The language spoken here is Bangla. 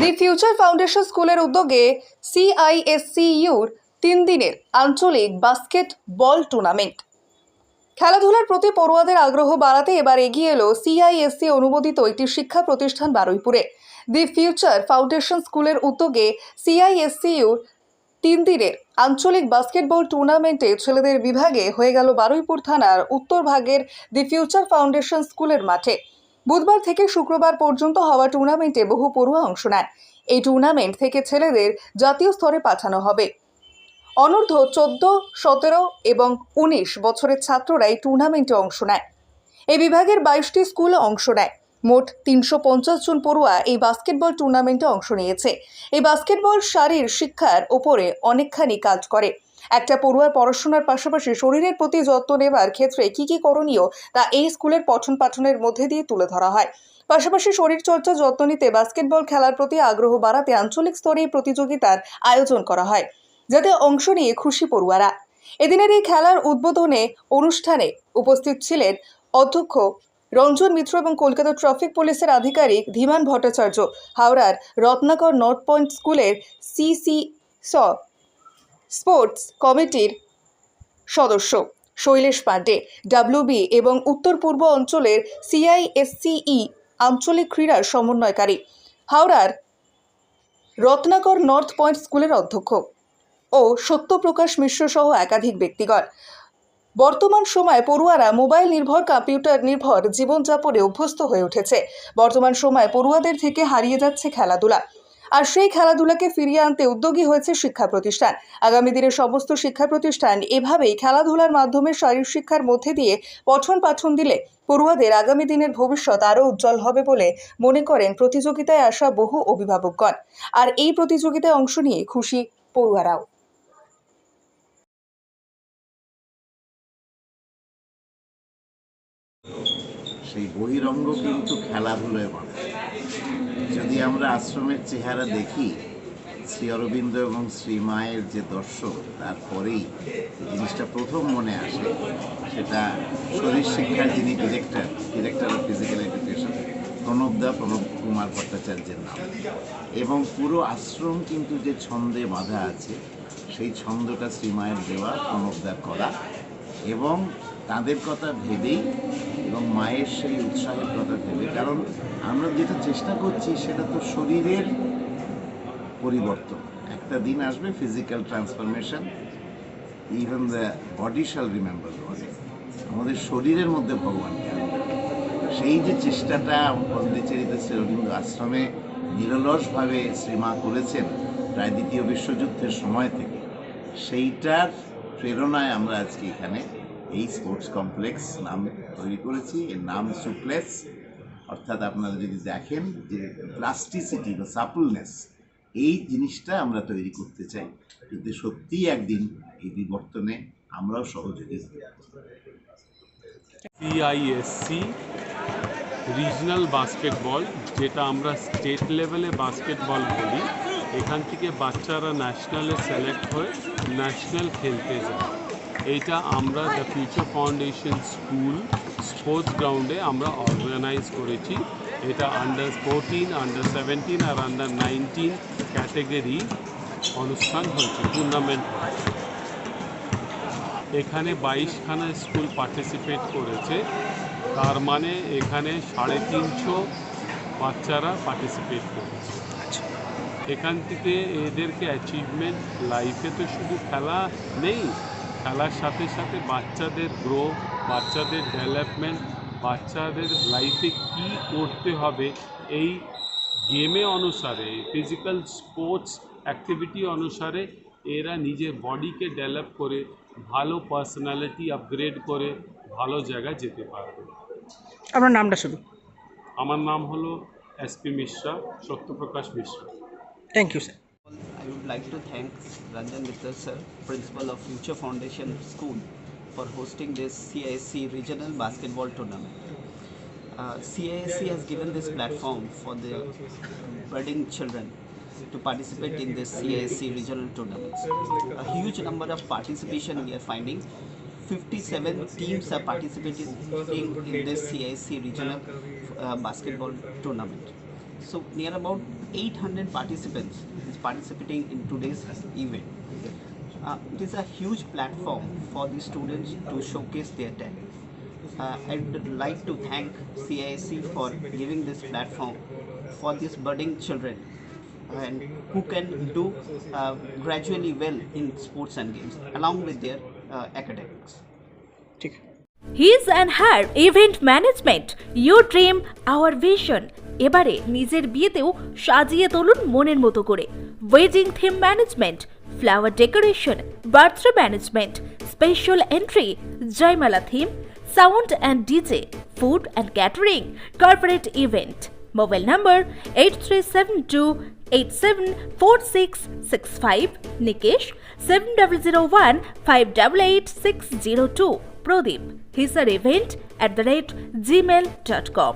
দি ফিউচার ফাউন্ডেশন স্কুলের উদ্যোগে সিআইএসসিইউর তিন দিনের আঞ্চলিক বাস্কেট বল টুর্নামেন্ট। খেলাধুলার প্রতি পড়ুয়াদের আগ্রহ বাড়াতে এবার এগিয়ে এলো সিআইএসসি অনুমোদিত একটি শিক্ষা প্রতিষ্ঠান বারুইপুরে। দি ফিউচার ফাউন্ডেশন স্কুলের উদ্যোগে সিআইএসসিইউর তিন দিনের আঞ্চলিক বাস্কেটবল টুর্নামেন্টে ছেলেদের বিভাগে হয়ে গেল বারুইপুর থানার উত্তর ভাগের দি ফিউচার ফাউন্ডেশন স্কুলের মাঠে। বুধবার থেকে শুক্রবার পর্যন্ত হওয়া টুর্নামেন্টে বহু পড়ুয়া অংশ নেয় এই টুর্নামেন্ট থেকে ছেলেদের জাতীয় স্তরে পাঠানো হবে। অনূর্ধ্ব চোদ্দ, সতেরো এবং উনিশ বছরের ছাত্ররা এই টুর্নামেন্টে অংশ নেয়। এই বিভাগের বাইশটি স্কুল অংশ নেয়। মোট তিনশো পঞ্চাশ জন পড়ুয়া এই বাস্কেটবল টুর্নামেন্টে অংশ নিয়েছে। এই বাস্কেটবল শারীর শিক্ষার ওপরে অনেকখানি কাজ করে। একটা পড়ুয়ার পড়াশোনার পাশাপাশি শরীরের প্রতি যত্ন নেবার ক্ষেত্রে কি কি করণীয় তা এই স্কুলের পঠন পাঠনের মধ্যে দিয়ে তুলে ধরা হয়। পাশাপাশি শরীরচর্চা যত্ন নিতে বাস্কেটবল খেলার প্রতি আগ্রহ বাড়াতে আঞ্চলিক স্তরে প্রতিযোগিতার আয়োজন করা হয়, যাতে অংশ নিয়ে খুশি পড়ুয়ারা। এদিনের এই খেলার উদ্বোধনে অনুষ্ঠানে উপস্থিত ছিলেন অধ্যক্ষ রঞ্জন মিত্র এবং কলকাতা ট্রাফিক পুলিশের আধিকারিক ধীমান ভট্টাচার্য। হাওড়ার রত্নাকর নর্থ পয়েন্ট স্কুলের সিসি স স্পোর্টস কমিটির সদস্য। শৈলেশ পাণ্ডে ডাব্লিউবি এবং উত্তর পূর্ব অঞ্চলের সিআইএসসিই আঞ্চলিক ক্রীড়ার সমন্বয়কারী। হাওড়ার রত্নাকর নর্থ পয়েন্ট স্কুলের অধ্যক্ষ ও সত্যপ্রকাশ মিশ্র সহ একাধিক ব্যক্তিগণ। বর্তমান সময়ে পড়ুয়ারা মোবাইল নির্ভর, কম্পিউটার নির্ভর জীবনযাপনে অভ্যস্ত হয়ে উঠেছে। বর্তমান সময়ে পড়ুয়াদের থেকে হারিয়ে যাচ্ছে খেলাধুলা। আর সেই খেলাধুলাকে ফিরিয়ে আনতে উদ্যোগী হয়েছে শিক্ষা প্রতিষ্ঠান। আগামী দিনে সমস্ত শিক্ষা প্রতিষ্ঠান এভাবেই খেলাধুলার মাধ্যমে শারীর শিক্ষার মধ্যে দিয়ে পঠন পাঠন দিলে পড়ুয়াদের আগামী দিনের ভবিষ্যৎ আরও উজ্জ্বল হবে বলে মনে করেন প্রতিযোগিতায় আসা বহু অভিভাবকগণ। আর এই প্রতিযোগিতায় অংশ নিয়ে খুশি পড়ুয়ারাও। সেই বহিরঙ্গ কিন্তু খেলাধুলোয় বাঁধা। যদি আমরা আশ্রমের চেহারা দেখি, শ্রী অরবিন্দ এবং শ্রী মায়ের যে দর্শক তারপরেই জিনিসটা প্রথম মনে আসে, সেটা শরীর শিক্ষার যিনি director director of physical education Pranab দা, প্রণব কুমার ভট্টাচার্যের নাম। এবং পুরো আশ্রম কিন্তু যে ছন্দে বাঁধা আছে, সেই ছন্দটা শ্রীমায়ের দেওয়া প্রণবদার করা। এবং তাদের কথা ভেবেই এবং মায়ের সেই উৎসাহের কথা ভেবে। কারণ আমরা যেটা চেষ্টা করছি সেটা তো শরীরের পরিবর্তন। একটা দিন আসবে physical transformation even the body shall remember আমাদের শরীরের মধ্যে ভগবানকে সেই যে চেষ্টাটা পন্ডিচেরিতে শ্রী অরবিন্দ আশ্রমে নিরলসভাবে শ্রীমা করেছেন প্রায় দ্বিতীয় বিশ্বযুদ্ধের সময় থেকে, সেইটার প্রেরণায় আমরা আজকে এখানে এই স্পোর্টস কমপ্লেক্স নাম তৈরি করেছি। এর নাম সুপ্লেক্স অর্থাৎ আপনারা যদি দেখেন যে প্লাস্টিসিটি বা সাপলনেস এই জিনিসটা আমরা তৈরি করতে চাই। যদি সত্যিই একদিন এই বিবর্তনে আমরাও সহযোগী সিআইএসসি রিজনাল বাস্কেটবল যেটা আমরা স্টেট লেভেলে বাস্কেটবল বলি। এখান থেকে বাচ্চারা ন্যাশনালে সিলেক্ট হয়ে ন্যাশনাল খেলতে যায়। এইটা আমরা the future foundation school sports গ্রাউন্ডে আমরা অর্গানাইজ করেছি। এটা আন্ডার ফোরটিন আন্ডার সেভেন্টিন আর আন্ডার নাইনটিন ক্যাটেগরি অনুষ্ঠান হয়েছে টুর্নামেন্ট এখানে বাইশখানা স্কুল পার্টিসিপেট করেছে। তার মানে এখানে সাড়ে তিনশো বাচ্চারা পার্টিসিপেট করেছে। এখান থেকে এদেরকে অ্যাচিভমেন্ট লাইফে তো শুধু খেলা নেই খেলার সাথে সাথে বাচ্চাদের গ্রো বাচ্চাদের ডেভেলপমেন্ট বাচ্চাদের লাইফে কি করতে হবে এই গেমে অনুসারে ফিজিক্যাল স্পোর্টস অ্যাক্টিভিটি অনুসারে এরা নিজের বডিকে ডেভেলপ করে ভালো পার্সোনালিটি আপগ্রেড করে ভালো জায়গায় যেতে পারবে। আপনার নামটা শুধু? আমার নাম হলো SP Mishra Satyaprakash Mishra. Thank you sir I would like to thank Ranjan Mitra sir, principal of Future Foundation School, for hosting this CISC regional basketball tournament. Uh, CISC has given this platform for the budding children to participate in this CISC regional tournaments. A huge number of participation we are finding. 57 teams are participating in this CISC regional uh, basketball tournament so near about 800 participants is participating in today's event. Uh, it is a huge platform for the students to showcase their talents. Uh, I'd like to thank CIC for giving this platform for these budding children and who can do uh, gradually well in sports and games along with their uh, academics. His and her event management, your dream, our vision. এবারে নিজের বিয়েতেও সাজিয়ে তুলুন মনের মতো করে। Wedding theme management flower decoration birthday management special entry jaimala theme sound and DJ food and catering corporate event mobile number eight three seven two eight seven four six six five Nikesh seven double zero one five double eight six zero two Pradeep Hisar event at the rate Gmail dot com